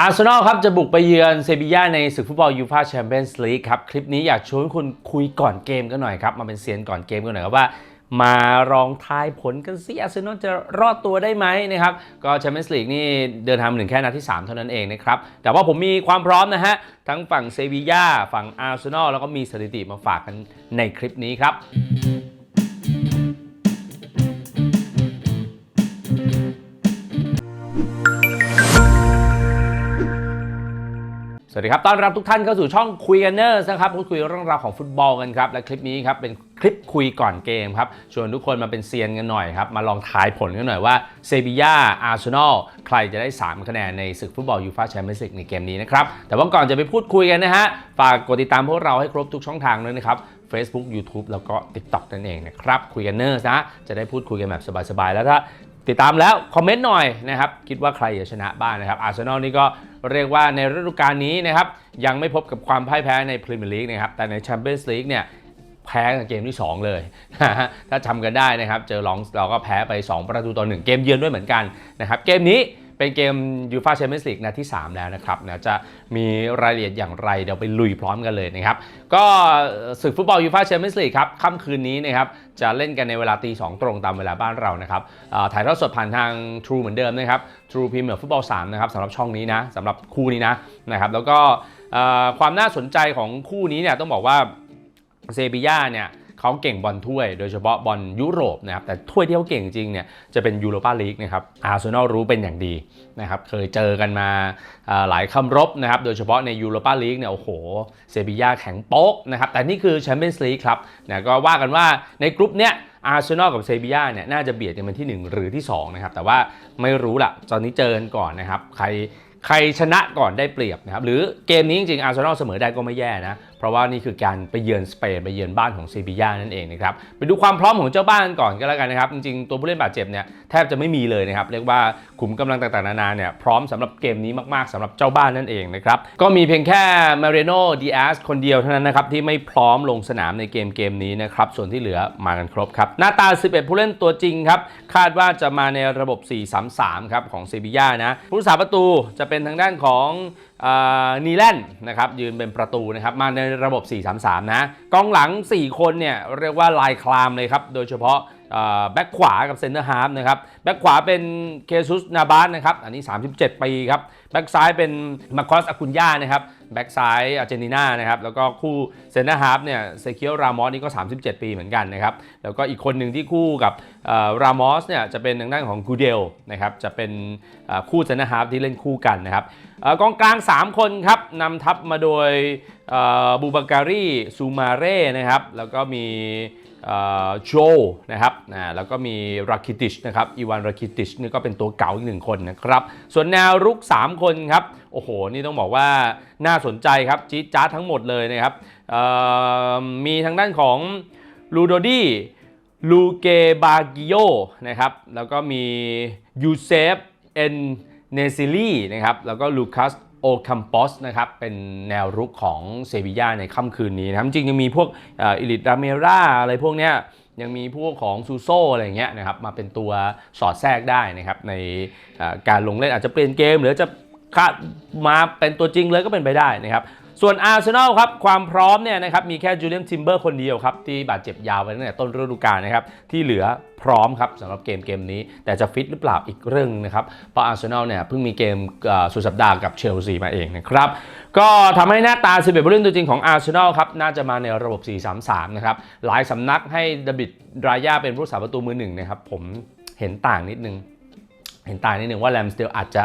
อาร์เซนอลครับ จะบุกไปเยือนเซบีย่าในศึกฟุตบอลยูฟาแชมเปี้ยนส์ลีกครับ คลิปนี้อยากชวนคุณคุยก่อนเกมกันหน่อยครับ มาเป็นเซียนก่อนเกมกันหน่อยครับว่า มารองทายผลกันสิอาร์เซนอลจะรอดตัวได้ไหมนะครับ ก็แชมเปี้ยนส์ลีกนี่เดินทางมาถึงแค่นัดที่ 3 เท่านั้นเองนะครับ แต่ว่าผมมีความพร้อมนะฮะ ทั้งฝั่งเซบีย่าฝั่งอาร์เซนอลแล้วก็มีสถิติมาฝากกันในคลิปนี้ครับ วัสดีครับ ต้อนรับทุกท่านเข้าสู่ช่องคุยกันเนอร์นะครับพูดคุยเรื่องราวของฟุตบอลกันครับ และคลิปนี้ครับเป็นคลิปคุยก่อนเกมครับ ชวนทุกคนมาเป็นเซียนกันหน่อยครับ มาลองทายผลกันหน่อยว่าเซบีย่าอาร์เซนอลใครจะได้ 3 คะแนนในศึกฟุตบอลยูฟ่าแชมเปี้ยนส์ลีกในเกมนี้นะครับ แต่ว่าก่อนจะไปพูดคุยกันนะฮะ ฝากกดติดตามพวกเราให้ครบทุกช่องทางด้วยนะครับ Facebook YouTube แล้วก็ TikTok นั่นเองนะครับคุยกันเนอร์นะจะได้พูดคุยกันแบบสบายๆแล้วถ้า ติดตามแล้ว คอมเมนต์หน่อยนะครับ คิดว่าใครจะชนะบ้างนะครับอาร์เซนอลนี่ก็เรียกว่าในฤดูกาลนี้นะครับ ยังไม่พบกับความพ่ายแพ้ในพรีเมียร์ลีกนะครับ แต่ในแชมเปี้ยนส์ลีกเนี่ยแพ้ในเกมที่ 2 เลย ถ้าจำกันได้นะครับ เจอลองเราก็แพ้ไป 2 ประตูต่อ1เกมเยือนด้วยเหมือนกันนะครับ เกมนี้ เป็นเกมยูฟาแชมเปี้ยนส์ลีกนัดที่ 3 แล้วนะครับนะจะมีรายละเอียดอย่างไรเดี๋ยวไปลุยพร้อมกันเลยนะครับ ก็ศึกฟุตบอลยูฟาแชมเปี้ยนส์ลีกครับค่ำคืนนี้นะครับจะเล่นกันในเวลาตีสองตรงตามเวลาบ้านเรานะครับถ่ายทอดสดผ่านทาง True เหมือนเดิมนะครับ True Premier Football 3นะครับสำหรับช่องนี้นะสำหรับคู่นี้นะนะครับแล้วก็ความน่าสนใจของคู่นี้เนี่ยต้องบอกว่าเซบีย่าเนี่ย เขาเก่งบอลถ้วย โดยเฉพาะบอลยุโรปนะครับแต่ถ้วยที่เขาเก่งจริงเนี่ยจะเป็นยูโรปาลีกนะครับอาร์เซนอลรู้เป็นอย่างดีนะครับเคยเจอกันมาหลายคำรบนะครับโดยเฉพาะในยูโรปาลีกเนี่ยโอ้โหเซบีย่าแข็งโป๊กนะครับแต่นี่คือแชมเปี้ยนส์ลีกครับนะก็ว่ากันว่าในกลุ่มเนี้ยอาร์เซนอลกับเซบีย่าเนี่ยน่าจะเบียดกันเป็นที่ 1 หรือที่2นะครับแต่ว่าไม่รู้ละตอนนี้เจอกันก่อนนะครับใครใครชนะก่อนได้เปรียบนะครับหรือเกมนี้จริงๆอาร์เซนอลเสมอได้ก็ไม่แย่นะ เพราะว่านี่คือการไปเยือนสเปนไปเยือนบ้านของเซบีย่านั่นเองนะครับไปดูความพร้อมของเจ้าบ้านก่อนก็แล้วกันนะครับจริงๆตัวผู้เล่นบาดเจ็บเนี่ยแทบจะไม่มีเลยนะครับเรียกว่าขุมกำลังต่างๆนานาเนี่ยพร้อมสำหรับเกมนี้มากๆสำหรับเจ้าบ้านนั่นเองนะครับก็มีเพียงแค่มาเรโนดีอาสคนเดียวเท่านั้นนะครับที่ไม่พร้อมลงสนามในเกมเกมนี้นะครับส่วนที่เหลือมากันครบครับหน้าตา 11 ผู้เล่นตัวจริงครับคาดว่าจะมาในระบบ 4-3-3 ครับของเซบีย่านะผู้รักษาประตูจะเป็นทางด้านของนีแลนด์นะครับยืนเป็นประตูนะครับมาในระบบ 4-3-3 นะ กองหลัง 4 คนเนี่ยเรียกว่าลายคลามเลยครับ โดยเฉพาะแบ็กขวากับเซนเตอร์ฮาร์ฟนะครับแบ็กขวาเป็นเคซุสนาบาสนะครับอันนี้ 37 ปีครับแบ็กซ้ายเป็นมาคอสอากุนย่านะครับแบ็คซ้ายอาร์เจนตินานะครับแล้วก็คู่เซนเตอร์ฮาร์ฟเนี่ยเซเคียลรามอสนี่ก็ 37 ปีเหมือนกันนะครับแล้วก็อีกคนหนึ่งที่คู่กับรามอสเนี่ยจะเป็นทางด้านของกูเดลนะครับจะเป็นคู่เซนเตอร์ฮาร์ฟที่เล่นคู่กันนะครับกองกลาง 3 คนครับนำทัพมาโดยบูบาการีซูมาเร่นะครับแล้วก็มีโจนะครับแล้วก็มีราคิติชนะครับอีวานราคิติชนี่ก็เป็นตัวเก่าอีกหนึ่งคนนะครับ ส่วนแนวรุก 3 คนครับโอ้โห นี่ต้องบอกว่าน่าสนใจครับจี๊จ๊าทั้งหมดเลยนะครับมีทางด้านของลูโดดี้ลูเกบากิโยนะครับ แล้วก็มียูเซฟเอนเนซิลีนะครับ แล้วก็ลูคัสโอคัมปอสนะครับ เป็นแนวรุกของเซบีย่าในค่ำคืนนี้นะครับ จริงยังมีพวกอิลิตราเมราอะไรพวกเนี้ยยังมีพวกของซูโซอะไรเงี้ยนะครับ มาเป็นตัวสอดแทรกได้นะครับ ในการลงเล่นอาจจะเปลี่ยนเกม หรือจะ มาเป็นตัวจริงเลยก็เป็นไปได้นะครับ ส่วนอาร์เซนอลครับ ความพร้อมเนี่ยนะครับมีแค่จูเลียนทิมเบอร์คนเดียวครับ ที่บาดเจ็บยาวไปตั้งแต่ต้นฤดูกาลนะครับ ที่เหลือพร้อมครับสำหรับเกมเกมนี้ แต่จะฟิตหรือเปล่าอีกเรื่องนะครับ เพราะอาร์เซนอลเนี่ยเพิ่งมีเกมสุดสัปดาห์กับเชลซีมาเองนะครับ ก็ทำให้หน้าตา 11ผู้เล่นตัวจริงของอาร์เซนอลครับน่าจะมาในระบบ 4-3-3 นะครับหลายสำนักให้ดบิดรายาเป็นผู้รักษาประตูมือหนึ่งนะครับผมเห็นต่างนิดนึง เห็นต่างนิดนึงว่าแรมสเตลอาจจะ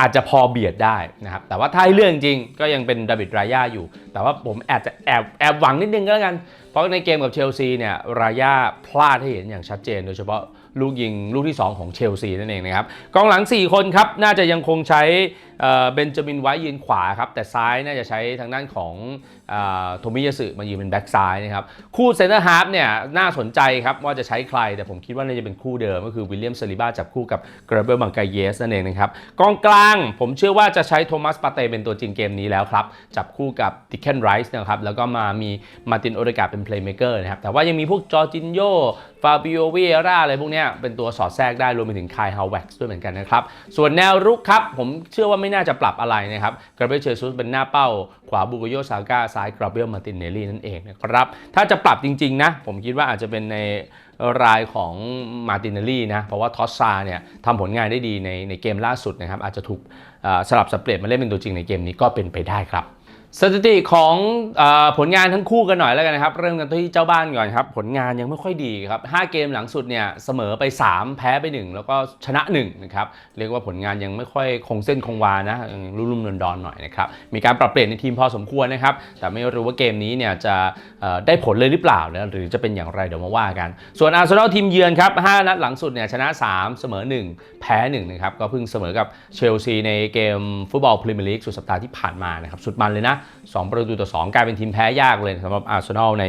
อาจจะพอเบียดได้นะครับ แต่ว่าถ้าให้เรื่องจริงก็ยังเป็นดาบิดรายาอยู่ แต่ว่าผมแอบจะแอบแอบหวังนิดนึงก็แล้วกัน เพราะในเกมกับเชลซีเนี่ยรายาพลาดให้เห็นอย่างชัดเจน โดยเฉพาะลูกยิงลูกที่ 2 ของเชลซีนั่นเองนะครับ กองหลัง 4 คนครับ น่าจะยังคงใช้ เบนจามินไว้ยืนขวาครับ แต่ซ้ายน่าจะใช้ทางด้านของโทมิยาสึมายืนเป็นแบ็กซ้ายนะครับ คู่เซนเตอร์ฮาร์ฟเนี่ยน่าสนใจครับว่าจะใช้ใคร แต่ผมคิดว่าน่าจะเป็นคู่เดิมก็คือวิลเลียมซาลิบาจับคู่กับเกรเบลมังกาเยสนั่นเองนะครับกองกลางผมเชื่อว่าจะใช้โทมัสปาเตเป็นตัวจริงเกมนี้แล้วครับ จับคู่กับดิเคนไรส์นะครับแล้วก็มามีมาตินโอเดกาเป็นเพลย์เมเกอร์นะครับแต่ว่ายังมีพวกจอร์จินโยฟาบิโอเวียร่าอะไรพวกนี้เป็นตัวสอดแทรกได้รวมไปถึงคายฮาวเว็กซ์ด้วยเหมือนกันนะครับส่วนแนวรุกครับผมเชื่อว่าไม่น่าจะปรับอะไรนะครับกราเบรียลเชซุสเป็นหน้าเป้า ขวาบูโกโยซาก้าซ้ายกราเบรียลมาตินเนลลี่นั่นเองนะครับถ้าจะปรับจริงๆนะผมคิดว่าอาจจะเป็นในรายของมาตินเนลลี่นะเพราะว่าทอสซาเนี่ยทำผลงานได้ดีในในเกมล่าสุดนะครับอาจจะถูกสลับสับเปลี่ยนมาเล่นเป็นตัวจริงในเกมนี้ก็เป็นไปได้ครับ สถิติของอผลงานทั้งคู่กันหน่อยแล้วกันนะครับ เริ่มกันที่เจ้าบ้านก่อนครับ ผลงานยังไม่ค่อยดีครับ 5 เกมหลังสุดเนี่ยเสมอไป 3 แพ้ไป 1 แล้วก็ชนะ1นะครับเรียกว่าผลงานยังไม่ค่อยคงเส้นคงวานะยังรุ่มๆดอนๆหน่อยนะครับมีการปรับเปลี่ยนในทีมพอสมควรนะครับ แต่ไม่รู้ว่าเกมนี้เนี่ยจะได้ผลเลยหรือเปล่านะหรือจะเป็นอย่างไรเดี๋ยวมาว่ากัน ส่วนอาร์เซนอลทีมเยือนครับ5นัดหลังสุดเนี่ยชนะ 3 เสมอ 1 แพ้1นะครับก็เพิ่งเสมอกับเชลซีในเกมฟุตบอลพรีเมียร์ลีกสุดสัปดาห์ที่ผ่านมานะครับสุดมันเลยนะ2 ประตูต่อ 2 กลายเป็นทีมแพ้ยากเลยสำหรับอาร์เซนอลใน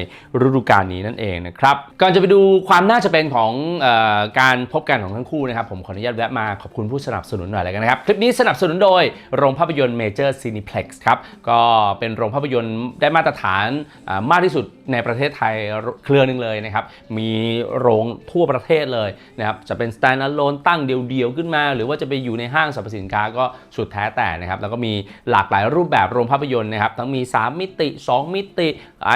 ฤดูกาลนี้นั่นเองนะครับ ก่อนจะไปดูความน่าจะเป็นของออการพบกันของทั้งคู่นะครับ ผมขออนุญาตแวะมาขอบคุณผู้สนับสนุนหน่อยเลยกันนะครับ คลิปนี้สนับสนุนโดยโรงภาพยนตร์เมเจอร์ซีนิเพล็กซ์ครับ ก็เป็นโรงภาพยนตร์ได้มาตรฐานมากที่สุดในประเทศไทยเครือหนึ่งเลยนะครับ มีโรงทั่วประเทศเลยนะครับ จะเป็น stand alone ตั้งเดียวๆขึ้นมา หรือว่าจะไปอยู่ในห้างสรรพสินค้าก็สุดแท้แต่นะครับ แล้วก็มีหลากหลายรูปแบบโรงภาพยนตร์นะครับทั้งมี 3 มิติ 2 มิติ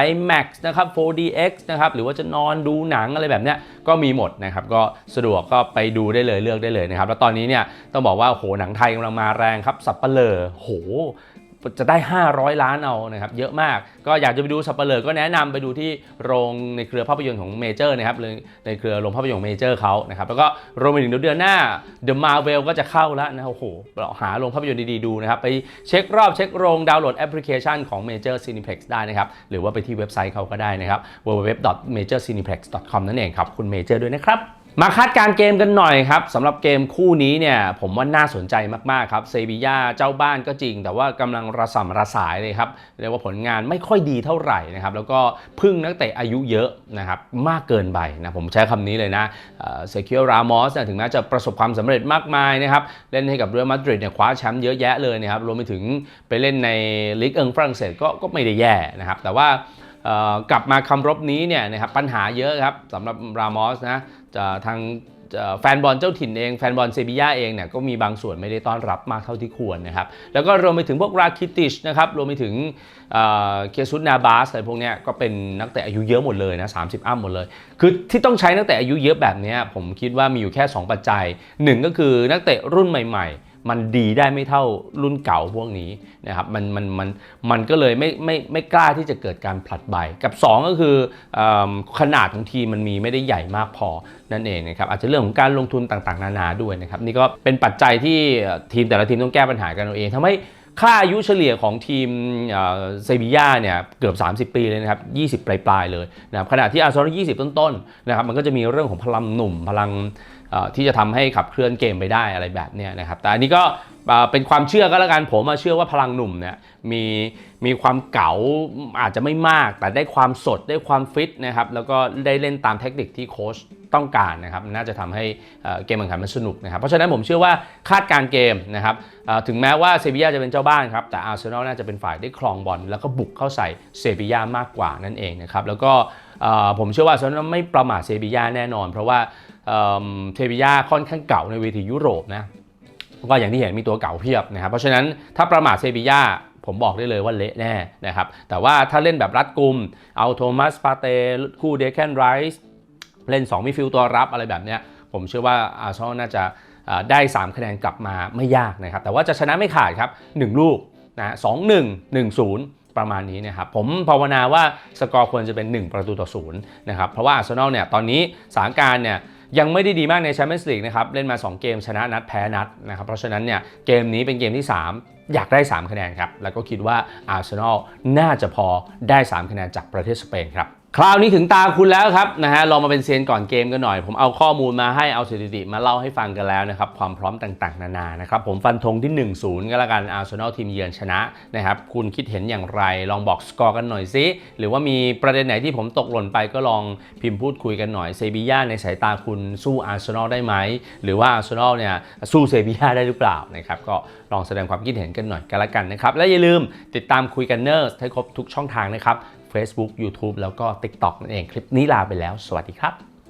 IMAX นะครับ 4DX นะครับหรือว่าจะนอนดูหนังอะไรแบบเนี้ยก็มีหมดนะครับก็สะดวกก็ไปดูได้เลยเลือกได้เลยนะครับแล้วตอนนี้เนี่ยต้องบอกว่าโหหนังไทยกำลังมาแรงครับสับเปลอโห จะได้ 500 ล้านเอานะครับเยอะมาก ก็อยากจะไปดูสับปะเลอก็แนะนำไปดูที่โรงในเครือภาพยนตร์ของเมเจอร์นะครับหรือในเครือโรงภาพยนตร์เมเจอร์เขานะครับแล้วก็รวมไปถึงเดือนหน้า The Marvel ก็จะเข้าแล้วนะโอ้โหเราหาโรงภาพยนตร์ดีๆดูนะครับไปเช็ครอบเช็คโรงดาวน์โหลดแอปพลิเคชันของ Major Cineplex ได้นะครับหรือว่าไปที่เว็บไซต์เขาก็ได้นะครับ www.majorcineplex.com นั่นเองครับคุณ Major ด้วยนะครับ มาคาดการเกมกันหน่อยครับสำหรับเกมคู่นี้เนี่ยผมว่าน่าสนใจมากๆครับเซบีย่าเจ้าบ้านก็จริง แต่ว่ากำลังระส่ำระสายเลยครับเรียกว่าผลงานไม่ค่อยดีเท่าไหร่นะครับแล้วก็พึ่งนักเตะอายุเยอะนะครับมากเกินไปนะผมใช้คำนี้เลยนะเซคิโอรามอสถึงแม้จะประสบความสำเร็จมากมายนะครับเล่นให้กับเรอัลมาดริดเนี่ยคว้าแชมป์เยอะแยะเลยนะครับรวมไปถึงไปเล่นในลีกเอิงฝรั่งเศสก็ก็ไม่ได้แย่นะครับแต่ว่ากลับมาคำรบนี้เนี่ยนะครับปัญหาเยอะครับสำหรับรามอสนะ ทางแฟนบอลเจ้าถิ่นเองแฟนบอลเซบีย่าเองเนี่ยก็มีบางส่วนไม่ได้ต้อนรับมากเท่าที่ควรนะครับ แล้วก็รวมไปถึงพวกราคิติชนะครับรวมไปถึงเเคซุสนาบาสอะไรพวกเนี้ยก็เป็นนักเตะอายุเยอะหมดเลยนะสามสิบอัพหมดเลย คือที่ต้องใช้นักเตะอายุเยอะแบบนี้ผมคิดว่ามีอยู่แค่ 2 ปัจจัยหนึ่งก็คือนักเตะรุ่นใหม่ ๆ มันดีได้ไม่เท่ารุ่นเก่าพวกนี้นะครับมันมันมันมันก็เลยไม่ไม่ไม่กล้าที่จะเกิดการผลัดใบ กับ 2 ก็คืออขนาดของทีมมันมีไม่ได้ใหญ่มากพอนั่นเองนะครับอาจจะเรื่องของการลงทุนต่างๆ นานาด้วยนะครับนี่ก็เป็นปัจจัยที่ทีมแต่ละทีมต้องแก้ปัญหากันเอาเองทำให้ค่าอายุเฉลี่ยของทีมเซบีย่าเนี่ยเกือบ 30 ปีเลยนะครับ 20 ปลายๆเลยนะครับขณะที่อาร์เซนอล20 ต้นๆนะครับมันก็จะมีเรื่องของพลังหนุ่มพลัง ที่จะทำให้ขับเคลื่อนเกมไปได้อะไรแบบนี้นะครับแต่อันนี้ก็เป็นความเชื่อก็แล้วกันผมเชื่อว่าพลังหนุ่มเนี่ยมีมีความเก๋าอาจจะไม่มาก แต่ได้ความสดได้ความฟิตนะครับแล้วก็ได้เล่นตามเทคนิคที่โค้ชต้องการนะครับน่าจะทำให้เกมแข่งขันมันสนุกนะครับเพราะฉะนั้นผมเชื่อว่าคาดการเกมนะครับถึงแม้ว่าเซบีย่าจะเป็นเจ้าบ้านครับแต่อาร์เซนอลน่าจะเป็นฝ่ายได้ครองบอลแล้วก็บุกเข้าใส่เซบีย่ามากกว่านั่นเองนะครับแล้วก็ผมเชื่อว่าอาร์เซนอลไม่ประมาทเซบีย่าแน่นอน เพราะว่า เทวิยาค่อนข้างเก่าในเวทียุโรปนะก็อย่างที่เห็นมีตัวเก่าเพียบนะครับเพราะฉะนั้นถ้าประมาทเซบียาผมบอกได้เลยว่าเละแน่นะครับแต่ว่าถ้าเล่นแบบรัดกุม เอาโทมัสปาเตคู่เดคแคนไรส์เล่น 2 มิฟิลตัวรับอะไรแบบเนี้ยผมเชื่อว่าอาร์เซนอลน่าจะได้ 3 คะแนนกลับมาไม่ยากนะครับ แต่ว่าจะชนะไม่ขาดครับ 1 ลูกนะสองหนึ่งหนึ่งศูนย์ประมาณนี้นะครับผมภาวนาว่าสกอร์ควรจะเป็น 1 ประตูต่อศูนย์นะครับเพราะว่าอาร์เซนอลเนี่ยตอนนี้สถานการณ์เนี่ย ยังไม่ได้ดีมากในแชมเปี้ยนส์ลีกนะครับ เล่นมา 2 เกมชนะนัดแพ้นัดนะครับ เพราะฉะนั้นเนี่ยเกมนี้เป็นเกมที่ 3 อยากได้ 3 คะแนนครับ แล้วก็คิดว่าอาร์เซนอลน่าจะพอได้ 3 คะแนนจากประเทศสเปนครับ คราวนี้ถึงตาคุณแล้วครับนะฮะลองมาเป็นเซียนก่อนเกมกันหน่อย ผมเอาข้อมูลมาให้เอาสถิติมาเล่าให้ฟังกันแล้วนะครับ ความพร้อมต่างๆ นานานะครับ ผมฟันธงที่ 1-0 ก็แล้วกันอาร์เซนอลทีมเยือนชนะนะครับ คุณคิดเห็นอย่างไร ลองบอกสกอร์กันหน่อยซิหรือว่ามีประเด็นไหนที่ผมตกหล่นไปก็ลองพิมพ์พูดคุยกันหน่อยเซบีย่าในสายตาคุณสู้อาร์เซนอลได้ไหมหรือว่าอาร์เซนอลเนี่ยสู้เซบีย่าได้หรือเปล่านะครับก็ลองแสดงความคิดเห็นกันหน่อยกันละกันนะครับและอย่าลืมติดตามคุยกันเนอร์ให้ครบทุกช่องทางนะครับ Facebook YouTube แล้วก็ TikTok นั่นเองคลิปนี้ลาไปแล้ว สวัสดีครับ